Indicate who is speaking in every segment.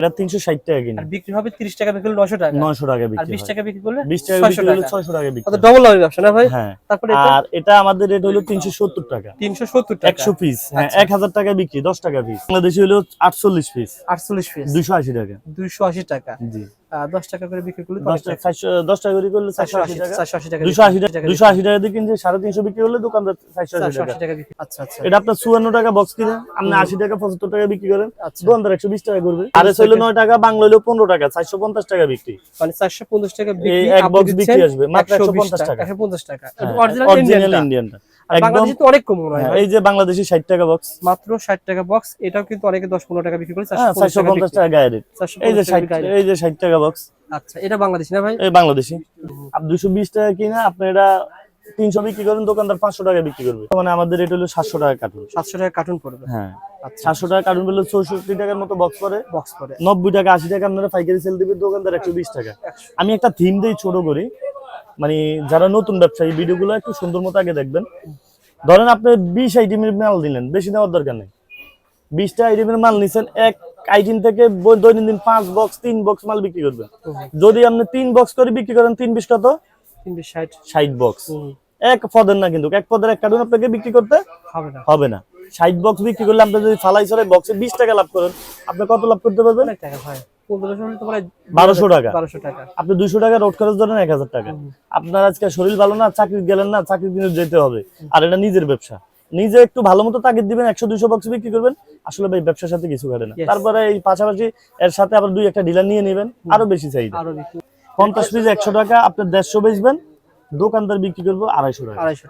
Speaker 1: এটা তিনশো ষাট টাকা কিনা।
Speaker 2: আর বিক্রি হবে 30 টাকা বিক্রি করলে 900 টাকা।
Speaker 1: নয়শো টাকা
Speaker 2: আর
Speaker 1: বিক্রি
Speaker 2: 20 টাকা বিক্রি করলে
Speaker 1: বিশ টাকা বিক্রি করলে
Speaker 2: টাকা।
Speaker 1: ছয়শো টাকা বিক্রি
Speaker 2: ডবল হবে ব্যবসা না ভাই?
Speaker 1: হ্যাঁ।
Speaker 2: তারপরে এটা
Speaker 1: আর এটা আমাদের রেট হলো তিনশো সত্তর টাকা।
Speaker 2: 370 টাকা।
Speaker 1: একশো পিস হ্যাঁ
Speaker 2: আচ্ছা।
Speaker 1: এক হাজার টাকা বিক্রি দশ টাকা পিস বাংলাদেশে হলো আটচল্লিশ পিস
Speaker 2: 48 পিস
Speaker 1: দুইশো আশি টাকা।
Speaker 2: 280 টাকা।
Speaker 1: জি।
Speaker 2: আহ, 10 টাকা করে বিক্রি করলে
Speaker 1: দশ টাকা চারশো- দশ টাকা করে করলে চারশো আশি টাকা। দুশো আশি টাকা দুশো আশি টাকা দিয়ে কিনছে সাড়ে তিনশো বিক্রি করলে দোকানদার চারশো আশি টাকা
Speaker 2: 480 টাকা। বিক্রি। আচ্ছা আচ্ছা।
Speaker 1: এটা আপনার চুয়ান্ন টাকা বক্স কিনে আপনি আশি টাকা পঁচাত্তর টাকা বিক্রি করেন।
Speaker 2: আচ্ছা।
Speaker 1: দোকানদার একশো বিশ টাকা করবে। আর হইল নয় টাকা বাংলা হইল পনেরো টাকা চারশো পঞ্চাশ টাকা বিক্রি।
Speaker 2: মানে 450 টাকা
Speaker 1: এক
Speaker 2: আপনি
Speaker 1: বিক্রি আসবে, মাত্র
Speaker 2: 120
Speaker 1: 150 টাকা।
Speaker 2: 150 টাকা। অরিজিনাল
Speaker 1: অরিজিনাল ইন্ডিয়ানটা
Speaker 2: বাংলাদেশে তো অনেক কম মনে হয়
Speaker 1: এই যে বাংলাদেশি টাকা বক্স
Speaker 2: মাত্র 60 টাকা বক্স এটাও কিন্তু অনেকে 10 15 টাকা বিক্রি করে
Speaker 1: হ্যাঁ
Speaker 2: 450 টাকা
Speaker 1: পঞ্চাশ
Speaker 2: বিক্রি।
Speaker 1: টাকা গায়ে রেট এই যে
Speaker 2: টাকা
Speaker 1: ষাট
Speaker 2: বিক্রি।
Speaker 1: এই যে ষাট টাকা বক্স
Speaker 2: আচ্ছা এটা বাংলাদেশি না ভাই?
Speaker 1: এই বাংলাদেশি। আপনি দুশো বিশ টাকা কিনা আপনি এটা বিক্রি করেন দোকানদার পাঁচশো টাকা বিক্রি করবে। মানে আমাদের রেট হলো সাতশো টাকা কার্টুন
Speaker 2: 700 টাকা কার্টুন পড়বে।
Speaker 1: হ্যাঁ
Speaker 2: আচ্ছা।
Speaker 1: সাতশো টাকা কার্টুন পেলে চৌষট্টি টাকার মতো বক্স পরে
Speaker 2: বক্স পড়ে।
Speaker 1: নব্বই টাকা আশি টাকা আপনারা পাইকারি সেল দিবে দোকানদার একশো বিশ টাকা। আমি একটা থিম দিই ছোট করি। মানে যারা নতুন ব্যবসায়ী ভিডিওগুলো একটু সুন্দর মতো আগে দেখবেন। ধরেন আপনি বিশ আইটেমের মাল দিলেন বেশি নেওয়ার দরকার নেই। বিশটা আইটেমের মাল নিছেন এক আইটেম থেকে দৈনন্দিন পাঁচ বক্স তিন বক্স মাল বিক্রি করবেন। যদি আপনি তিন বক্স করে বিক্রি করেন তিন বিশ কত? ষাট। বক্স এক পদের না কিন্তু এক পদের এক কার্টুন আপনাকে বিক্রি করতে
Speaker 2: হবে না।
Speaker 1: ষাট বক্স বিক্রি করলে আপনি যদি ফালাই সরাই বক্সে বিশ টাকা লাভ করেন আপনি কত লাভ করতে পারবেন?
Speaker 2: টাকা ভাই 1500 হলে তো প্রায়
Speaker 1: 1200 টাকা।
Speaker 2: 1200 টাকা।
Speaker 1: আপনি দুইশো টাকা রোড খরচ ধরেন এক হাজার টাকা। আপনার আজকে শরীর ভালো না চাকরি গেলেন না চাকরি কিন্তু যেতে হবে। আর এটা নিজের ব্যবসা। নিজে একটু ভালো মতো তাগিদ দিবেন একশো দুইশো বক্স বিক্রি করবেন। আসলে ভাই ব্যবসার সাথে কিছু ঘটে না। তারপরে এই পাশাপাশি এর সাথে আবার দুই একটা ডিলার নিয়ে নেবেন আরও বেশি চাহিদা। পঞ্চাশ পিস একশো টাকা আপনি দেড়শো বেচবেন দোকানদার বিক্রি করব আড়াইশো টাকা।
Speaker 2: আড়াইশো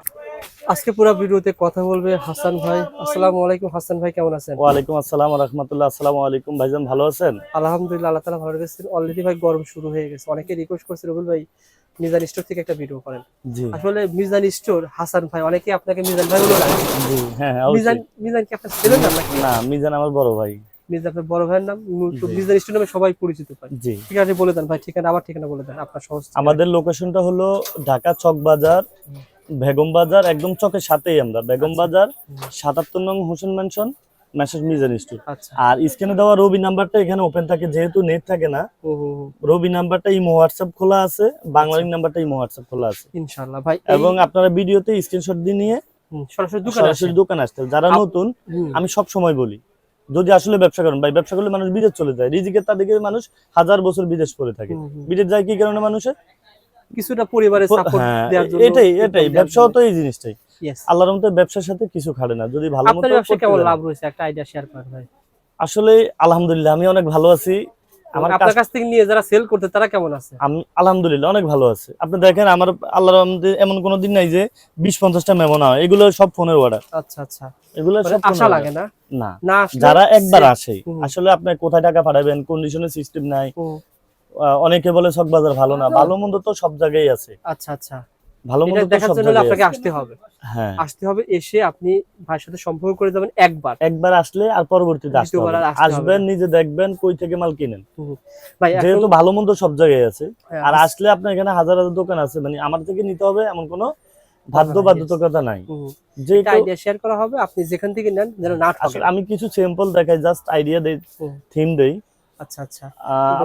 Speaker 2: আজকে পুরো ভিডিওতে কথা বলবে হাসান ভাই। আসসালামু আলাইকুম হাসান ভাই কেমন আছেন?
Speaker 1: ওয়ালাইকুম আসসালাম রহমতুল্লাহ আসসালামু আলাইকুম ভাইজান ভালো আছেন?
Speaker 2: আলহামদুলিল্লাহ আল্লাহ তালা ভালো রেখেছেন। অলরেডি ভাই গরম শুরু হয়ে গেছে। অনেকে রিকোয়েস্ট করছে রবুল ভাই মিজান স্টোর থেকে একটা ভিডিও করেন।
Speaker 1: জি।
Speaker 2: আসলে মিজান স্টোর হাসান ভাই অনেকে আপনাকে মিজান ভাই বলে ডাকে।
Speaker 1: জি হ্যাঁ হ্যাঁ,
Speaker 2: মিজান মিজান কি আপনার ছেলের নাম নাকি?
Speaker 1: না মিজান আমার বড় ভাই।
Speaker 2: মিজান আপনার বড় ভাইয়ের নাম? নামে সবাই পরিচিত পায়
Speaker 1: জি।
Speaker 2: ঠিকানা বলে দেন ভাই ঠিকানা আবার ঠিকানা বলে দেন আপনার সহজ
Speaker 1: আমাদের লোকেশনটা হলো ঢাকা চক বাজার বেগম বাজার একদম চকের সাথেই আমরা। বেগম বাজার সাতাত্তর নং Hossain mansion message Mizan store
Speaker 2: আচ্ছা।
Speaker 1: আর স্ক্রিনে দেওয়া রবি নাম্বারটা এখানে ওপেন থাকে যেহেতু নেট থাকে না রবি নাম্বারটা ইমো হোয়াটসঅ্যাপ খোলা আছে বাংলালিং নাম্বারটা ইমো হোয়াটসঅ্যাপ খোলা আছে।
Speaker 2: ইনশাআল্লাহ ভাই
Speaker 1: এবং আপনারা ভিডিওতে স্ক্রিনশট দিয়ে নিয়ে
Speaker 2: সরাসরি দোকানে
Speaker 1: সরাসরি দোকানে আসতে যারা নতুন আমি সব সময় বলি যদি আসলে ব্যবসা করেন ভাই ব্যবসা করলে মানুষ বিদেশ চলে যায়। রিজিকের তাদেরকে মানুষ হাজার বছর বিদেশ করে থাকে। বিদেশ যায় কি কারণে মানুষের?
Speaker 2: কিছুটা পরিবারের সাপোর্ট
Speaker 1: হ্যাঁ
Speaker 2: দেওয়ার জন্য
Speaker 1: এটাই এটাই ব্যবসাও তো এই জিনিসটাই. আল্লাহর রহমতে ব্যবসার সাথে কিছু খাড়ে না। যদি ভালো মতো
Speaker 2: ব্যবসা কেমন লাভ রয়েছে? একটা আইডিয়া শেয়ার করেন ভাই।
Speaker 1: আসলে আলহামদুলিল্লাহ আমি অনেক ভালো আছি। আমার
Speaker 2: আপনার
Speaker 1: কাছ-
Speaker 2: থেকে নিয়ে যারা সেল করতে তারা কেমন আছে?
Speaker 1: আমি আলহামদুলিল্লাহ অনেক ভালো আছে। আপনি দেখেন আমার আল্লাহর রহমতে এমন কোনো দিন নাই যে বিশ পঞ্চাশটা মেমো না হয়। এগুলো সব ফোনের অর্ডার
Speaker 2: আচ্ছা আচ্ছা।
Speaker 1: এগুলো
Speaker 2: মানে
Speaker 1: সব
Speaker 2: আশা লাগে না?
Speaker 1: না। যারা একবার আসে আসলে আপনি কোথায় টাকা পাঠাবেন কন্ডিশনের সিস্টেম নাই। অনেকে বলে সব বাজার ভালো না। ভালো মন্দ তো সব জায়গায় আছে।
Speaker 2: আচ্ছা আচ্ছা।
Speaker 1: ভালো মন্দ
Speaker 2: দেখার জন্য আপনাকে আসতে হবে।
Speaker 1: হ্যাঁ।
Speaker 2: আসতে হবে এসে আপনি ভাইয়ের সাথে সম্পর্ক করে যাবেন একবার।
Speaker 1: একবার আসলে আর পরবর্তীতে আসতে হবে। আসবেন নিজে দেখবেন কই থেকে মাল কিনেন।
Speaker 2: ভাই
Speaker 1: যেহেতু ভালো মন্দ সব জায়গায় আছে।
Speaker 2: হ্যাঁ,
Speaker 1: আর আসলে আপনার এখানে হাজার হাজার দোকান আছে। মানে আমার থেকে নিতে হবে এমন কোনো বাধ্য
Speaker 2: Yes.
Speaker 1: নাই যে
Speaker 2: আইডিয়া শেয়ার করা হবে আপনি যেখান থেকে নেন যেন না
Speaker 1: আসলে আমি কিছু স্যাম্পল দেখাই জাস্ট আইডিয়া দেই থিম দেই।
Speaker 2: আচ্ছা আচ্ছা।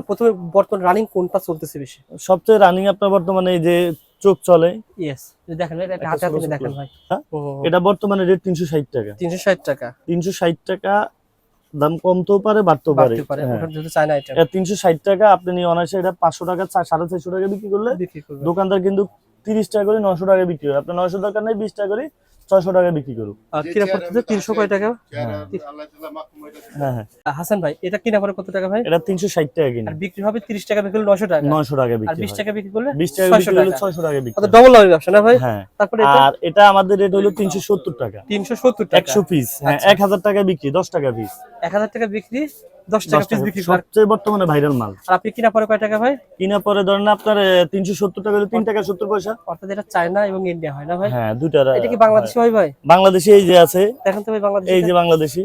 Speaker 2: প্রথমে বর্তমান রানিং কোনটা চলতেছে বেশি?
Speaker 1: সবচেয়ে রানিং আপনার বর্তমানে এই যে চোখ চলে।
Speaker 2: ইয়েস দেখেন এটা হাতে হাতে। দেখেন ভাই।
Speaker 1: হ্যাঁ? এটা বর্তমানে রেট তিনশো ষাট টাকা।
Speaker 2: তিনশো ষাট টাকা।
Speaker 1: তিনশো ষাট টাকা দাম কমতেও পারে বাড়তেও পারে। হ্যাঁ। তিনশো ষাট টাকা আপনি নিয়ে অনায়াসে এটা পাঁচশো টাকা সাড়ে চারশো টাকা বিক্রি করলে দোকানদার কিন্তু তিরিশ টাকা করে নশো টাকা বিক্রি করে। আপনার নশো টাকা নেই বিশ টাকা করে ছয়শো টাকা বিক্রি করুক।
Speaker 2: কিনা পড়তেছে তিনশো কয় টাকা?
Speaker 1: হ্যাঁ। হ্যাঁ
Speaker 2: হাসান ভাই এটা কিনা পড়ে কত টাকা ভাই?
Speaker 1: এটা তিনশো ষাট টাকা কিনা।
Speaker 2: বিক্রি হবে তিরিশ টাকা বিক্রি করলে নশো টাকা।
Speaker 1: নয়শো টাকা বিক্রি
Speaker 2: বিশ
Speaker 1: হয়।
Speaker 2: টাকা বিক্রি করলে
Speaker 1: বিশ টাকা বিক্রি করলে ছয়শো টাকা বিক্রি
Speaker 2: ডবল লাভের ব্যবসা না ভাই?
Speaker 1: হ্যাঁ।
Speaker 2: তারপরে এটা?
Speaker 1: আর এটা আমাদের রেট হলো তিনশো সত্তর টাকা।
Speaker 2: তিনশো সত্তর টাকা।
Speaker 1: একশো পিস হ্যাঁ
Speaker 2: আচ্ছা।
Speaker 1: এক হাজার টাকা বিক্রি দশ টাকা পিস
Speaker 2: এক হাজার টাকা বিক্রি দশ টাকা পিস বিক্রি
Speaker 1: সবচেয়ে বর্তমানে ভাইরাল মাল।
Speaker 2: আর আপনি কিনা পরে কয় টাকা ভাই?
Speaker 1: কিনা পরে ধরেন আপনার তিনশো সত্তর টাকা হলে তিন টাকা সত্তর পয়সা।
Speaker 2: অর্থাৎ এটা চায়না এবং ইন্ডিয়া হয় না ভাই?
Speaker 1: হ্যাঁ দুইটা
Speaker 2: এটা কি বাংলাদেশি হয় ভাই?
Speaker 1: বাংলাদেশি এই যে আছে।
Speaker 2: তো ভাই বাংলাদেশি
Speaker 1: এই যে বাংলাদেশি।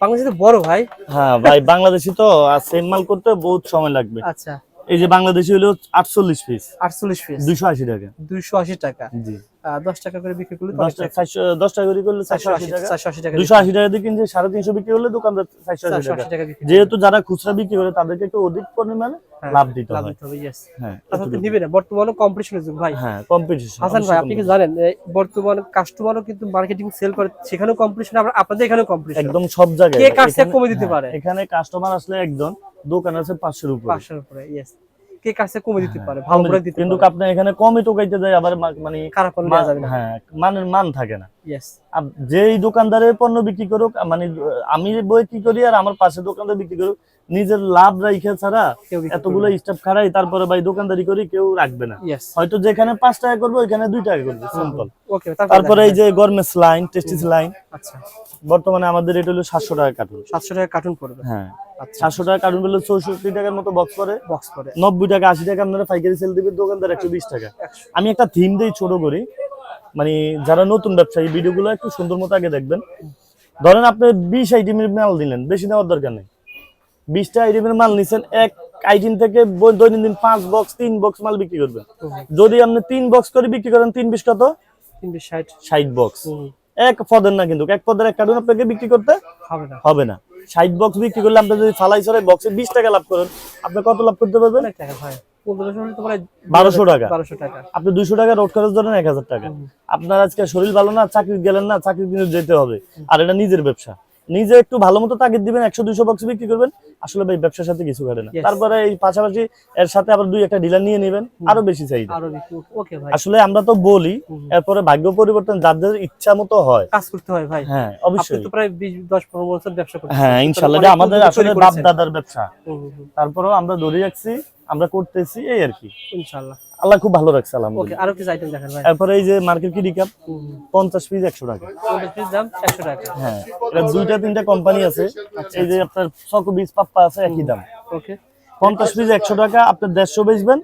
Speaker 2: বাংলাদেশি তো বড় ভাই।
Speaker 1: হ্যাঁ ভাই বাংলাদেশি তো আর সেম মাল করতে বহুত সময় লাগবে।
Speaker 2: আচ্ছা।
Speaker 1: এই যে বাংলাদেশি হলো আটচল্লিশ পিস
Speaker 2: আটচল্লিশ পিস
Speaker 1: দুইশো আশি টাকা।
Speaker 2: দুইশো আশি টাকা।
Speaker 1: জি।
Speaker 2: দশ টাকা করে বিক্রি করলে
Speaker 1: দশ টাকা করে করলে চারশো আশি টাকা। দুশো আশি টাকা দিয়ে কিনছে সাড়ে তিনশো বিক্রি করলে দোকানদার চারশো আশি টাকা। যেহেতু যারা খুচরা বিক্রি করে তাদেরকে একটু অধিক পরিমাণে
Speaker 2: হ্যাঁ,
Speaker 1: লাভ দিতে
Speaker 2: হবে
Speaker 1: হ্যাঁ
Speaker 2: না বর্তমানে কম্পিটিশনের যুগ ভাই।
Speaker 1: হ্যাঁ কম্পিটিশন
Speaker 2: হাসান ভাই আপনি কি জানেন বর্তমানে কাস্টমারও কিন্তু মার্কেটিং সেল করে সেখানেও কম্পিটিশন আবার আপনাদের এখানেও কম্পিটিশন
Speaker 1: একদম সব জায়গায়।
Speaker 2: কে কমে দিতে
Speaker 1: হ্যাঁ,
Speaker 2: পারে?
Speaker 1: এখানে কাস্টমার আসলে একজন দোকান আছে পাঁচশোর উপরে।
Speaker 2: পাঁচশোর উপরে ইয়েস কে কাছে কমে দিতে পারে ভালো করে দিতে
Speaker 1: কিন্তু আপনি এখানে কমই টোকাইতে যায় আবার মানে
Speaker 2: খারাপ দেওয়া যাবে না।
Speaker 1: হ্যাঁ মানের মান থাকে না।
Speaker 2: ইয়েস
Speaker 1: যেই দোকানদারে পণ্য বিক্রি করুক মানে আমি বই কি করি আর আমার পাশে দোকানদার বিক্রি করুক নিজের লাভ রাইখে ছাড়া এতগুলো স্টাফ খাড়াই তারপরে ভাই দোকানদারি করি কেউ রাখবে না। হয়তো যেখানে পাঁচ টাকা করব ওইখানে দুই টাকা করবে সিম্পল তারপরে এই যে গরমেন্টস লাইন টেস্টিস লাইন
Speaker 2: আচ্ছা।
Speaker 1: বর্তমানে আমাদের এটা হলো সাতশো টাকা কার্টুন
Speaker 2: সাতশো টাকা কার্টুন পড়বে।
Speaker 1: হ্যাঁ। সাতশো টাকা কার্টুন বললে চৌষট্টি টাকার মতো বক্স করে।
Speaker 2: বক্স করে।
Speaker 1: নব্বই টাকা আশি টাকা আপনারা পাইকারি সেল দিবে দোকানদার একশো বিশ টাকা। আমি একটা থিম দিই ছোট করি। মানে যারা নতুন ব্যবসায়ী ভিডিওগুলো একটু সুন্দর মতো আগে দেখবেন। ধরেন আপনি বিশ আইটেমের মাল দিলেন বেশি নেওয়ার দরকার নেই। বিশটা আইটেমের মাল নিছেন এক আইটেম থেকে দৈনন্দিন পাঁচ বক্স তিন বক্স মাল বিক্রি করবেন। যদি আপনি তিন বক্স করে বিক্রি করেন তিন বিশ কত?
Speaker 2: ষাট।
Speaker 1: বক্স এক পদের না কিন্তু এক পদের এক কার্টুন আপনাকে বিক্রি করতে
Speaker 2: হবে না।
Speaker 1: হবে না। ষাট বক্স বিক্রি করলে আপনি যদি ফালাই সরে বক্সে বিশ টাকা লাভ করেন আপনি কত লাভ করতে পারবেন? বারোশো টাকা।
Speaker 2: টাকা।
Speaker 1: আপনি দুইশো টাকা রোড খরচ ধরেন এক হাজার টাকা। আপনার আজকে শরীর ভালো না চাকরি গেলেন না চাকরি কিন্তু যেতে হবে। আর এটা নিজের ব্যবসা। নিজে একটু ভালো মতো তাগিদ দিবেন একশো দুইশো বক্স বিক্রি করবেন আসলে ভাই ব্যবসার সাথে কিছু ঘটে না। তারপরে এই পাশাপাশি এর সাথে আবার দুই একটা ডিলার নিয়ে নেবেন আরও বেশি চাহিদা।
Speaker 2: ভাই।
Speaker 1: আসলে আমরা তো বলি এরপরে ভাগ্য পরিবর্তন যাদের ইচ্ছা মতো হয়।
Speaker 2: কাজ করতে হয় ভাই।
Speaker 1: হ্যাঁ অবশ্যই
Speaker 2: তো প্রায় বিশ দশ পনেরো বছর ব্যবসা
Speaker 1: হ্যাঁ ইনশাল্লাহ আমাদের আসলে বাপ দাদার ব্যবসা। তারপরেও আমরা ধরে রাখছি আমরা করতেছি এই আর কি।
Speaker 2: ইনশাল্লাহ
Speaker 1: আল্লাহ খুব ভালো রাখছে আলহামদুলিল্লাহ।
Speaker 2: আরও কিছু আইটেম দেখেন ভাই।
Speaker 1: তারপরে এই যে মার্কেট কিডি কাপ
Speaker 2: হুম, হুম।
Speaker 1: পঞ্চাশ পিস একশো টাকা।
Speaker 2: পঞ্চাশ পিস দাম একশো টাকা।
Speaker 1: হ্যাঁ এটা দুইটা তিনটা কোম্পানি আছে। এই যে আপনার চকো বীজ পাপ্পা আছে একই দাম।
Speaker 2: ওকে।
Speaker 1: পঞ্চাশ পিস একশো টাকা আপনার দেড়শো বেচবেন।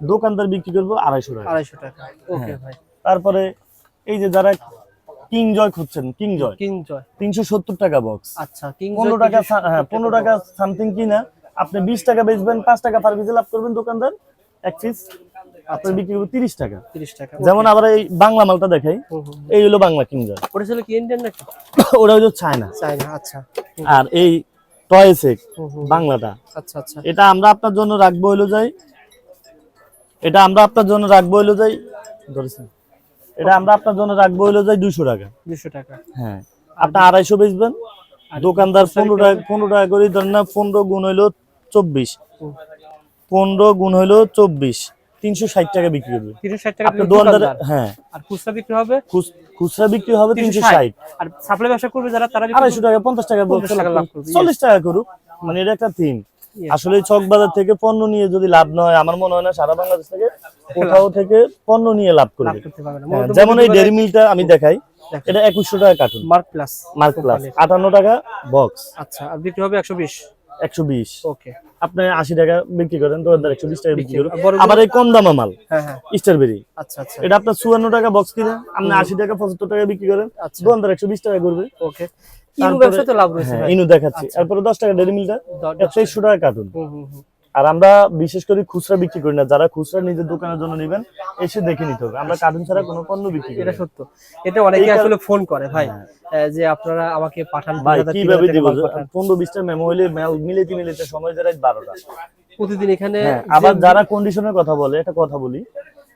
Speaker 1: দোকানদার বিক্রি করব আড়াইশো টাকা।
Speaker 2: আড়াইশো টাকা। ওকে ভাই।
Speaker 1: তারপরে এই যে যারা কিং জয় খুঁজছেন কিং জয়।
Speaker 2: কিং জয়।
Speaker 1: তিনশো সত্তর টাকা বক্স
Speaker 2: আচ্ছা কিং
Speaker 1: পনেরো টাকা হ্যাঁ পনেরো টাকা সামথিং কিনা। আপনি বিশ টাকা বেচবেন পাঁচ টাকা পার পিসে লাভ করবেন দোকানদার এক পিস আপনার বিক্রি করব তিরিশ টাকা।
Speaker 2: তিরিশ টাকা
Speaker 1: যেমন আবার এই বাংলা মালটা দেখাই। এই হলো বাংলা কিং জয়
Speaker 2: ওটা ছিল কি ইন্ডিয়ান নাকি?
Speaker 1: ওরা হলো চায়না
Speaker 2: চাইনা আচ্ছা।
Speaker 1: আর এই। বাংলাটা।
Speaker 2: আচ্ছা আচ্ছা।
Speaker 1: এটা আমরা আপনার জন্য রাখব হইল যাই এটা আমরা আপনার জন্য রাখব হইল যাই ধরেছেন। এটা আমরা আপনার জন্য রাখব হইল যাই দুইশো টাকা।
Speaker 2: দুশো টাকা।
Speaker 1: হ্যাঁ। আপনি আড়াইশো বেচবেন দোকানদার পনেরো টাকা পনেরো টাকা করে ধরেন না পনেরো গুণ হইল চব্বিশ। পনেরো গুণ হইল চব্বিশ তিনশো ষাট টাকা বিক্রি
Speaker 2: বিক্রি
Speaker 1: দোকানদার। হ্যাঁ।
Speaker 2: আর খুচরা বিক্রি হবে?
Speaker 1: খুচরা বিক্রি হবে তিনশো ষাট।
Speaker 2: আর সাপ্লাই ব্যবসা করবে যারা তারা
Speaker 1: আড়াইশো টাকা পঞ্চাশ টাকা
Speaker 2: 50 টাকা লাভ করবে, yes.
Speaker 1: চল্লিশ টাকা করুক। মানে এটা একটা থিম আসলে চক বাজার থেকে পণ্য নিয়ে যদি লাভ না হয় আমার মনে হয় না সারা বাংলাদেশ থেকে কোথাও থেকে পণ্য নিয়ে লাভ করবে। হ্যাঁ, যেমন এই ডেরি মিলটা আমি দেখাই এটা একুশশো টাকা carton
Speaker 2: mark plus
Speaker 1: mark plus আটান্ন টাকা বক্স
Speaker 2: আচ্ছা আর বিক্রি হবে একশো বিশ।
Speaker 1: একশো বিশ।
Speaker 2: ওকে।
Speaker 1: আপনি আশি টাকা বিক্রি করেন দোকানদার একশো বিশ টাকা বিক্রি করেন। আবার এই কম দামা মাল
Speaker 2: হ্যাঁ হ্যাঁ।
Speaker 1: স্ট্রবেরি
Speaker 2: আচ্ছা আচ্ছা।
Speaker 1: এটা আপনার চুয়ান্ন টাকা বক্স কিনে আপনি আশি টাকা পঁচাত্তর টাকা বিক্রি করেন।
Speaker 2: আচ্ছা।
Speaker 1: দোকানদার একশো বিশ টাকা করবে।
Speaker 2: ওকে। ইনু ব্যবসা তো লাভ রয়েছে
Speaker 1: হ্যাঁ ইনু দেখাচ্ছি। তারপরে দশ টাকা ডেরি মিলটা তেইশশো টাকা। কার্টুন
Speaker 2: হুম হুম হুম।
Speaker 1: আর আমরা বিশেষ করে খুচরা বিক্রি করি না যারা খুচরা নিজের দোকানের জন্য নেবেন এসে দেখে নিতে হবে। আমরা কার্টুন ছাড়া কোনো পণ্য বিক্রি করি
Speaker 2: এটা সত্য। এটা অনেকে আসলে ফোন করে ভাই
Speaker 1: হ্যাঁ।
Speaker 2: যে আপনারা আমাকে পাঠান
Speaker 1: ভাই
Speaker 2: 2000,
Speaker 1: কীভাবে
Speaker 2: 3000
Speaker 1: দিব?
Speaker 2: টাকা মাল পাঠান।
Speaker 1: পনেরো বিশটা মেমো হইলে মেল মিলেতে মিলেতে সময় যায় রাত বারোটা।
Speaker 2: প্রতিদিন এখানে
Speaker 1: হ্যাঁ আবার যারা কন্ডিশনের কথা বলে একটা কথা বলি।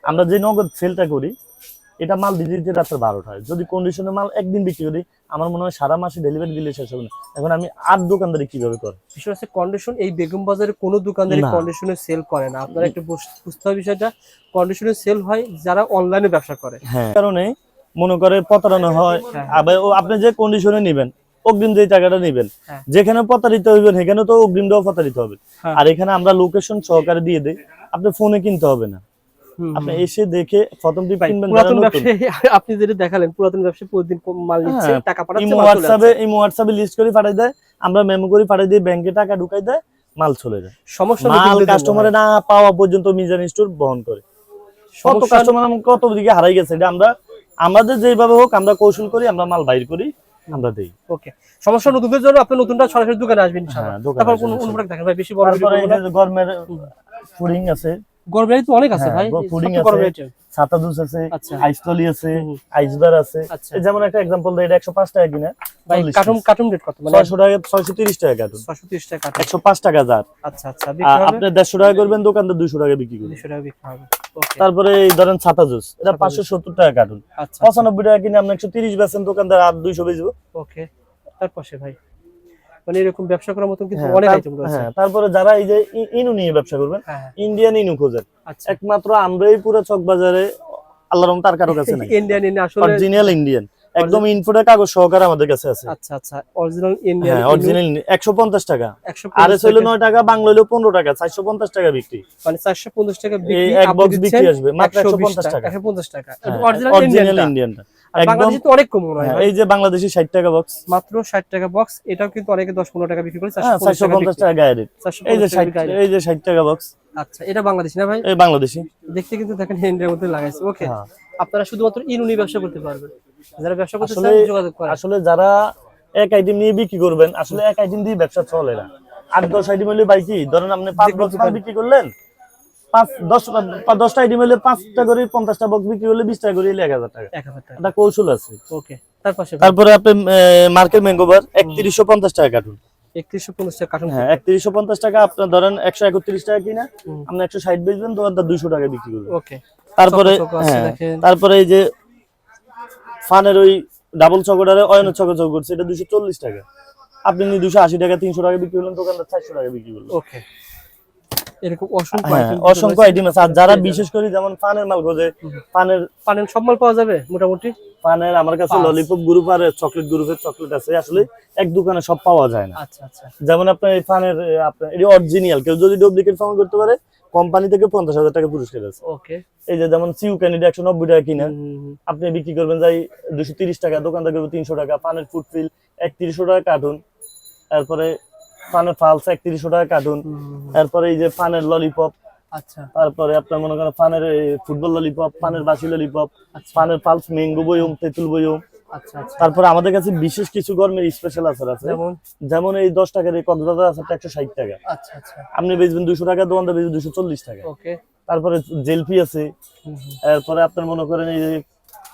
Speaker 1: আমরা যে নগদ সেলটা করি এটা মাল দিতে দিতে রাত্রে বারোটায় যদি কন্ডিশনের মাল একদিন বিক্রি করি আমার মনে হয় সারা মাসে ডেলিভারি দিলে শেষ হবে না। এখন আমি আর দোকানদারি কীভাবে করে?
Speaker 2: বিষয় হচ্ছে কন্ডিশন এই বেগম বাজারে কোনো দোকানদারি কন্ডিশনে সেল করে না। আপনারা একটু বুঝতে হবে বিষয়টা। কন্ডিশনে সেল হয় যারা অনলাইনে ব্যবসা করে।
Speaker 1: হ্যাঁ। কারণে মনে করে প্রতারণা হয়।
Speaker 2: হ্যাঁ।
Speaker 1: আপনি যে কন্ডিশনে নেবেন অগ্রিম যে টাকাটা নেবেন
Speaker 2: হ্যাঁ।
Speaker 1: যেখানে প্রতারিত হইবেন সেখানে তো অগ্রিম দেওয়া প্রতারিত হবে। আর এখানে আমরা লোকেশন সহকারে দিয়ে দিই। আপনি ফোনে কিনতে হবে না। আপনি এসে দেখে প্রথম কিনবেন
Speaker 2: পুরাতন ব্যবসায়ী আপনি যেটা দেখালেন পুরাতন ব্যবসায়ী প্রতিদিন মাল নিচ্ছে
Speaker 1: হ্যাঁ,
Speaker 2: টাকা পাঠাচ্ছে
Speaker 1: ইমো হোয়াটসঅ্যাপে। ইমো হোয়াটসঅ্যাপে লিস্ট করে পাঠাই দেয় আমরা মেমো করে পাঠাই দিই ব্যাংকে টাকা ঢুকাই দেয় মাল চলে যায়।
Speaker 2: সমস্যা
Speaker 1: মাল কাস্টমারে না পাওয়া পর্যন্ত মিজান স্টোর বহন করে। কত কাস্টমার কত দিকে হারাই গেছে এটা আমরা আমাদের যেভাবে হোক আমরা কৌশল করি আমরা মাল বাইর করি আমরা দেই।
Speaker 2: ওকে। সমস্যা নতুনদের জন্য আপনি নতুনটা সরাসরি দোকানে আসবেন ইনশাআল্লাহ।
Speaker 1: হ্যাঁ,
Speaker 2: তারপর কোন দেখেন ভাই বেশি বড়
Speaker 1: গরমের পুডিং আছে
Speaker 2: গরম তো অনেক আছে
Speaker 1: হ্যাঁ,
Speaker 2: ভাই।
Speaker 1: পুডিং আছে। ছাতা জুস আছে
Speaker 2: আচ্ছা।
Speaker 1: আছে
Speaker 2: হুম, হুম।
Speaker 1: আইস বার আছে।
Speaker 2: আচ্ছা।
Speaker 1: যেমন একটা এক্সাম্পল দেয় এটা একশো পাঁচ টাকা কিনা
Speaker 2: ভাই
Speaker 1: 40
Speaker 2: কার্টুন
Speaker 1: piece।
Speaker 2: কার্টুন রেট কত? মানে
Speaker 1: ছয়শো টাকা ছয়শো তিরিশ টাকা কার্টুন।
Speaker 2: ছশো তিরিশ টাকা কার্টুন।
Speaker 1: একশো পাঁচ টাকা যার
Speaker 2: আচ্ছা আচ্ছা
Speaker 1: আপনি দেড়শো টাকা করবেন দোকানদার দুইশো টাকা বিক্রি করবেন
Speaker 2: দুশো টাকা বিক্রি হবে।
Speaker 1: তারপরে এই ধরেন ছাতা জুস এটা
Speaker 2: ছাতা
Speaker 1: পাঁচশো সত্তর টাকা কার্টুন।
Speaker 2: আচ্ছা
Speaker 1: পঁচানব্বই টাকা কিনে আপনি একশো তিরিশ বেচেন দোকানদার আর দুইশো বেচবো।
Speaker 2: ওকে। তারপর ভাই? মানে এরকম ব্যবসা করার মতন কিন্তু
Speaker 1: হ্যাঁ,
Speaker 2: অনেক আইটেম রয়েছে।
Speaker 1: হ্যাঁ তারপরে যারা এই যে ইনু নিয়ে ব্যবসা করবেন
Speaker 2: হ্যাঁ হ্যাঁ,
Speaker 1: ইন্ডিয়ান ইনু খোঁজেন।
Speaker 2: আচ্ছা।
Speaker 1: একমাত্র আমরাই পুরো চক বাজারে আল্লাহ রহম তার কারও কাছে নাই।
Speaker 2: ইন্ডিয়ান ইন্ডিয়ান আসলে
Speaker 1: অরিজিনাল ইন্ডিয়ান একদম ইনফোটা কাগজ সহকারে আমাদের কাছে আছে।
Speaker 2: আচ্ছা আচ্ছা অরিজিনাল ইন্ডিয়ান
Speaker 1: হ্যাঁ অরিজিনাল একশো পঞ্চাশ টাকা।
Speaker 2: একশো
Speaker 1: আর এস হইল নয় টাকা বাংলা হইল পনেরো টাকা চারশো পঞ্চাশ টাকা বিক্রি।
Speaker 2: মানে চারশো পঞ্চাশ টাকা বিক্রি
Speaker 1: এক বক্স বিক্রি আসবে মাত্র একশো
Speaker 2: 120
Speaker 1: পঞ্চাশ টাকা
Speaker 2: একশো পঞ্চাশ টাকা।
Speaker 1: হ্যাঁ,
Speaker 2: অরিজিনাল
Speaker 1: অরিজিনাল
Speaker 2: ইন্ডিয়ান
Speaker 1: ইন্ডিয়ানটা
Speaker 2: আর বাংলাদেশে অনেক কম মনে হয়
Speaker 1: এই যে বাংলাদেশি ষাট টাকা বক্স
Speaker 2: মাত্র ষাট টাকা বক্স এটাও কিন্তু অনেকে টাকা বিক্রি করে
Speaker 1: হ্যাঁ চারশো পঞ্চাশ টাকা গায়ে রেট এই যে ষাট
Speaker 2: টাকা
Speaker 1: এই যে ষাট টাকা বক্স
Speaker 2: আচ্ছা এটা বাংলাদেশি না ভাই?
Speaker 1: এই বাংলাদেশি।
Speaker 2: দেখতে কিন্তু দেখেন মধ্যে লাগাইছে। ওকে
Speaker 1: হ্যাঁ।
Speaker 2: আপনারা শুধুমাত্র ইনুনি ব্যবসা করতে পারবেন। যারা ব্যবসা করতে চান যোগাযোগ করেন।
Speaker 1: আসলে যারা এক আইটেম নিয়ে বিক্রি করবেন আসলে এক আইটেম দিয়ে ব্যবসা চলে না। আট দশ আইটেম হলে বাই কি ধরেন আপনি পাঁচ বক্স বিক্রি করলেন পাঁচ দশ দশটা আইটেম হলে পাঁচটা করে পঞ্চাশটা বক্স বিক্রি করলে বিশ টাকা করে এক হাজার টাকা। একটা কৌশল আছে।
Speaker 2: ওকে
Speaker 1: তারপরে আপনি মার্কেট ম্যাঙ্গোবার একত্রিশশো পঞ্চাশ টাকা কাটুন
Speaker 2: একত্রিশশো পঞ্চাশ টাকা কার্টুন
Speaker 1: হ্যাঁ একত্রিশশো পঞ্চাশ টাকা আপনার ধরেন একশো একত্রিশ টাকা কিনা আপনি একশো ষাট বেচবেন দোকানদার দুইশো টাকা বিক্রি করবেন।
Speaker 2: ওকে
Speaker 1: তারপরে হ্যাঁ তারপরে এই যে ফানের ওই ডাবল চকোটারে অয়নের চকো চক করছে এটা দুশো চল্লিশ টাকা। আপনি দুশো আশি টাকা তিনশো টাকা বিক্রি করলেন দোকানদার চারশো টাকা বিক্রি করলেন
Speaker 2: ওকে এরকম অসংখ্য
Speaker 1: হ্যাঁ অসংখ্য আইটেম আছে। আর যারা বিশেষ করে যেমন পানের মাল খোঁজে পানের
Speaker 2: পানের সব মাল পাওয়া যাবে মোটামুটি?
Speaker 1: পানের আমার কাছে ললিপপ গ্রুপ আর চকলেট গ্রুপের চকলেট আছে। আসলে এক দোকানে সব পাওয়া যায় না।
Speaker 2: আচ্ছা আচ্ছা।
Speaker 1: যেমন আপনার এই ফানের এ, আপনার এটি অরিজিনাল কেউ যদি ডুপ্লিকেট ফার্ম করতে পারে কোম্পানি থেকে পঞ্চাশ হাজার টাকা পুরস্কার আছে।
Speaker 2: ওকে
Speaker 1: এই যে যেমন সিউ ক্যান্ডিডি একশো নব্বই টাকা কিনা আপনি বিক্রি করবেন যাই দুশো তিরিশ টাকা দোকানদার করবে তিনশো টাকা পানের ফুটফিল একত্রিশশো টাকা কার্টুন তারপরে পানের ফালস একত্রিশশো টাকা কার্টুন। তারপরে এই যে পানের ললিপপ।
Speaker 2: আচ্ছা।
Speaker 1: তারপরে আপনার মনে করেন পানের ফুটবল ললিপপ পানের বাসি ললিপপ
Speaker 2: আচ্ছা।
Speaker 1: পানের পালস ম্যাঙ্গো বয়ম তেঁতুল বয়ম।
Speaker 2: আচ্ছা আচ্ছা।
Speaker 1: তারপরে আমাদের কাছে বিশেষ কিছু গরমের স্পেশাল আচার আছে।
Speaker 2: যেমন?
Speaker 1: যেমন এই দশ টাকার এই কক্সবাজার আচারটা একশো ষাট টাকা। আপনি বেচবেন দুশো টাকা দোকানদার বেচবেন দুশো চল্লিশ টাকা। তারপরে জেলপি আছে। এরপরে আপনার মনে করেন এই যে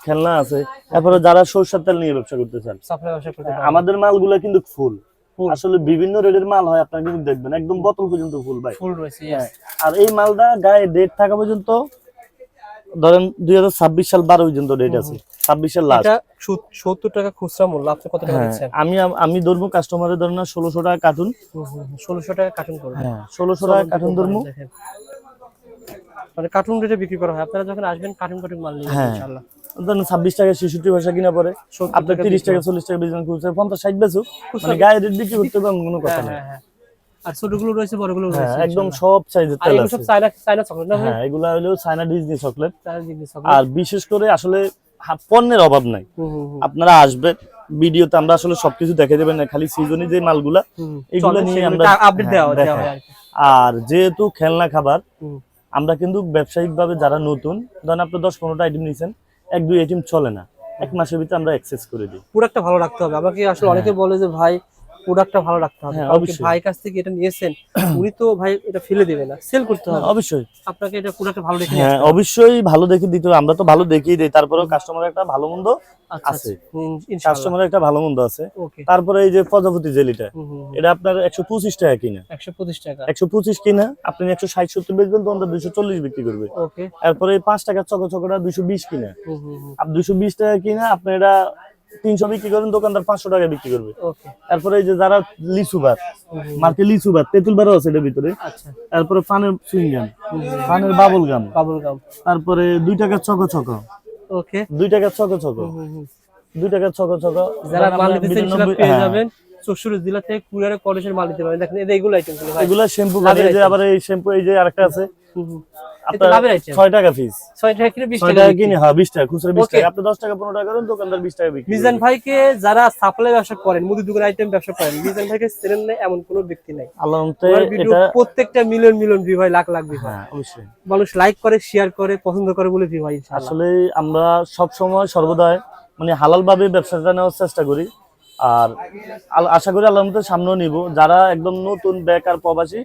Speaker 1: খেলনা আছে। তারপরে যারা সরষের তেল নিয়ে ব্যবসা করতে চান। আমাদের মালগুলা কিন্তু ফুল। আসলে বিভিন্ন রেটের মাল হয় আপনারা কিন্তু দেখবেন। একদম বোতল পর্যন্ত ফুল ভাই।
Speaker 2: ফুল রয়েছে
Speaker 1: আর এই মালটা গায়ে ডেট থাকা পর্যন্ত ধরেন দুই হাজার ছাব্বিশ সাল বারো পর্যন্ত ডেট আছে। লাস্ট
Speaker 2: সত্তর টাকা খুচরা মূল্য আপনি কত টাকা
Speaker 1: আমি আমি ধরবো কাস্টমারের ধরেন ষোলোশো টাকা কার্টুন
Speaker 2: ষোলোশো টাকা কার্টুন করবেন।
Speaker 1: হ্যাঁ ষোলোশো টাকা কার্টুন ধরবো।
Speaker 2: মানে কার্টুন রেটে বিক্রি করা হয়। আপনারা যখন আসবেন কার্টুন কার্টুন মাল নিয়ে
Speaker 1: হ্যাঁ।
Speaker 2: ইনশাআল্লাহ।
Speaker 1: ধরেন ছাব্বিশ টাকা ছেষট্টি পয়সা কিনা পরে আপনার তিরিশ টাকা চল্লিশ টাকা বেচবেন খুচরা পঞ্চাশ ষাট বেচুক। মানে গায়ে রেট বিক্রি করতে কোনো কথা
Speaker 2: হ্যাঁ
Speaker 1: নেই।
Speaker 2: হ্যাঁ হ্যাঁ। আর ছোটগুলো রয়েছে বড়গুলো রয়েছে
Speaker 1: একদম সব সাইজের তেল আছে।
Speaker 2: সব চায়না চায়না চকলেট না
Speaker 1: হ্যাঁ এগুলা হলো চায়না ডিজনি চকলেট আর বিশেষ করে আসলে পণ্যের অভাব নাই। আপনারা আসবেন ভিডিওতে আমরা আসলে সবকিছু দেখে দেবেন না খালি সিজনে যে মালগুলা এগুলো নিয়ে আমরা
Speaker 2: আপডেট দেওয়া দেওয়া হয় আর
Speaker 1: যেহেতু খেলনা খাবার আমরা কিন্তু ব্যবসায়িক ভাবে যারা নতুন ধরেন আপনি দশ পনেরোটা আইটেম নিয়েছেন এক দুই আইটেম চলে না। এক মাসের ভিতরে আমরা এক্সেস করে দিই।
Speaker 2: পুরো একটা ভালো রাখতে হবে। আমাকে আসলে অনেকে বলে যে ভাই প্রোডাক্টটা ভালো রাখতে হবে।
Speaker 1: হ্যাঁ, অবশ্যই।
Speaker 2: ভাই কাছ থেকে এটা নিয়েছেন উনি তো ভাই এটা ফেলে দেবে না সেল করতে হবে।
Speaker 1: অবশ্যই।
Speaker 2: আপনাকে এটা প্রোডাক্টটা ভালো রেখে
Speaker 1: হ্যাঁ অবশ্যই ভালো দেখে দিতে হবে। আমরা তো ভালো দেখিয়ে দিই তারপরেও কাস্টমার একটা ভালো মন্দ
Speaker 2: আচ্ছা
Speaker 1: আছে। কাস্টমার একটা ভালো মন্দ আছে।
Speaker 2: ওকে
Speaker 1: তারপরে এই যে প্রজাপতি জেলিটা এটা আপনার একশো পঁচিশ টাকা কিনা।
Speaker 2: একশো পঁচিশ টাকা।
Speaker 1: একশো পঁচিশ কিনা আপনি একশো ষাট সত্তর বেচবেন তখন দুইশো চল্লিশ বিক্রি করবে।
Speaker 2: ওকে
Speaker 1: তারপরে এই পাঁচ টাকার চকো চকোটা দুইশো বিশ কিনা। আর দুইশো বিশ টাকা কিনা আপনি এটা তিনশো বিক্রি করবেন দোকানদার পাঁচশো টাকা বিক্রি করবে। তারপরে এই যে যারা লিচু বার মার্কে লিচু বার তেঁতুল বারও আছে এটার ভিতরে। তারপরে পানের সুইংগাম পানের বাবল গাম।
Speaker 2: বাবুল গাম।
Speaker 1: তারপরে দুই টাকার চকো চকো
Speaker 2: ওকে।
Speaker 1: দুই টাকার চকো চকো দুই টাকার চকো চকো
Speaker 2: যারা মাল নিতে পেয়ে
Speaker 1: হ্যাঁ।
Speaker 2: যাবেন। জেলা থেকে কুরিয়ারে কলেজের মাল নিতে পারবেন দেখেন আইটেম
Speaker 1: এগুলা শ্যাম্পু এই যে আবার এই শ্যাম্পু এই যে আরেকটা আছে। ছয় টাকা পিস
Speaker 2: ছয় টাকা কিনে বিশ টাকা
Speaker 1: টাকা কিনে হ্যাঁ বিশ টাকা খুচরা বিশ টাকা। আপনি দশ টাকা পনেরো টাকা করেন দোকানদার বিশ টাকা বিক্রি
Speaker 2: মিজান ভাইকে যারা সাপ্লাই ব্যবসা করেন মুদি দোকান আইটেম ব্যবসা করেন মিজান ভাইকে চেনেন না এমন কোনো ব্যক্তি নাই।
Speaker 1: আল্লাহ
Speaker 2: প্রত্যেকটা মিলিয়ন মিলিয়ন ভিউ হয় লাখ লাখ ভিউ হয়।
Speaker 1: হ্যাঁ অবশ্যই।
Speaker 2: মানুষ লাইক করে শেয়ার করে পছন্দ করে বলে ভিউ হয়
Speaker 1: আসলে আমরা সব সময় সর্বদাই মানে হালাল ভাবে ব্যবসাটা নেওয়ার চেষ্টা করি। আর আশা করি আল্লাহর মধ্যে সামনেও নিব। যারা একদম নতুন বেকার প্রবাসী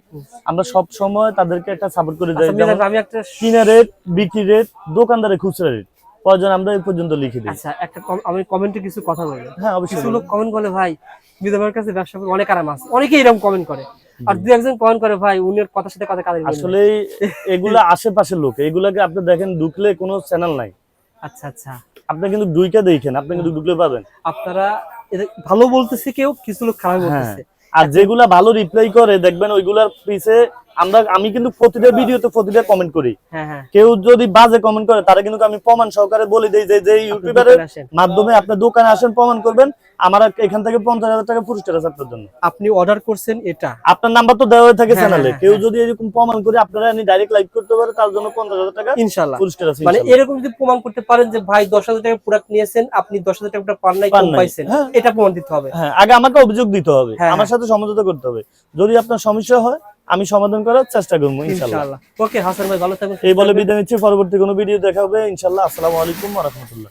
Speaker 1: আমরা সব সময় তাদেরকে একটা সাপোর্ট করে দেয়
Speaker 2: আচ্ছা, আমি একটা
Speaker 1: কিনা রেট বিক্রি রেট দোকানদারের খুচরা রেট প্রয়োজন আমরা এই পর্যন্ত লিখে দিই।
Speaker 2: আচ্ছা একটা আমি কমেন্টে কিছু কথা বলব
Speaker 1: হ্যাঁ অবশ্যই
Speaker 2: কিছু লোক কমেন্ট করে ভাই ভাইয়ের কাছে ব্যবসা করে অনেক আরাম আছে। অনেকেই এরকম কমেন্ট করে। আর দু একজন কমেন্ট করে ভাই উনি ওর কথার সাথে কথা কাদের
Speaker 1: আসলে এগুলা আশেপাশের লোক। এগুলাকে আপনি দেখেন ঢুকলে কোনো চ্যানেল নাই।
Speaker 2: আচ্ছা আচ্ছা।
Speaker 1: আপনি কিন্তু দুইটা দেখেন আপনি কিন্তু ঢুকলে পাবেন।
Speaker 2: আপনারা ভালো বলতেছে কেউ কিছু লোক খারাপ বলতেছে।
Speaker 1: আর যেগুলা ভালো রিপ্লাই করে দেখবেন ওইগুলার পিছে আমরা আমি কিন্তু প্রতিটা ভিডিওতে প্রতিটা কমেন্ট করি।
Speaker 2: হ্যাঁ হ্যাঁ।
Speaker 1: কেউ যদি বাজে কমেন্ট করে তারা কিন্তু আমি প্রমাণ সহকারে বলে দিই যে যে ইউটিউবারের মাধ্যমে আপনার দোকানে আসেন প্রমাণ করবেন। আমার এখান থেকে পঞ্চাশ হাজার টাকা পুরস্কার আছে আপনার জন্য।
Speaker 2: আপনি অর্ডার করছেন এটা।
Speaker 1: আপনার নাম্বার তো দেওয়া হয়ে থাকে
Speaker 2: হ্যাঁ,
Speaker 1: চ্যানেলে
Speaker 2: হ্যাঁ,
Speaker 1: কেউ
Speaker 2: হ্যাঁ।
Speaker 1: যদি এরকম প্রমাণ করে আপনারা ডাইরেক্ট লাইক করতে পারে তার জন্য পঞ্চাশ হাজার টাকা
Speaker 2: ইনশাল্লাহ
Speaker 1: পুরস্কার আছে
Speaker 2: মানে এরকম যদি প্রমাণ করতে পারেন যে ভাই দশ হাজার টাকা প্রোডাক্ট নিয়েছেন আপনি দশ হাজার টাকা পান নাই
Speaker 1: পান
Speaker 2: কম পাইছেন।
Speaker 1: হ্যাঁ।
Speaker 2: এটা প্রমাণ দিতে হবে।
Speaker 1: হ্যাঁ আগে আমাকে অভিযোগ দিতে হবে।
Speaker 2: হ্যাঁ,
Speaker 1: আমার সাথে সমঝোতা করতে হবে। যদি আপনার সমস্যা হয় আমি সমাধান করার চেষ্টা করব ইনশাল্লাহ।
Speaker 2: ওকে হাসান ভাই ভালো থাকবে
Speaker 1: এই বলে বিদায় নিচ্ছি পরবর্তী কোনো ভিডিও দেখা হবে ইনশাল্লাহ। আসসালামু আলাইকুম ওয়া রাহমাতুল্লাহ।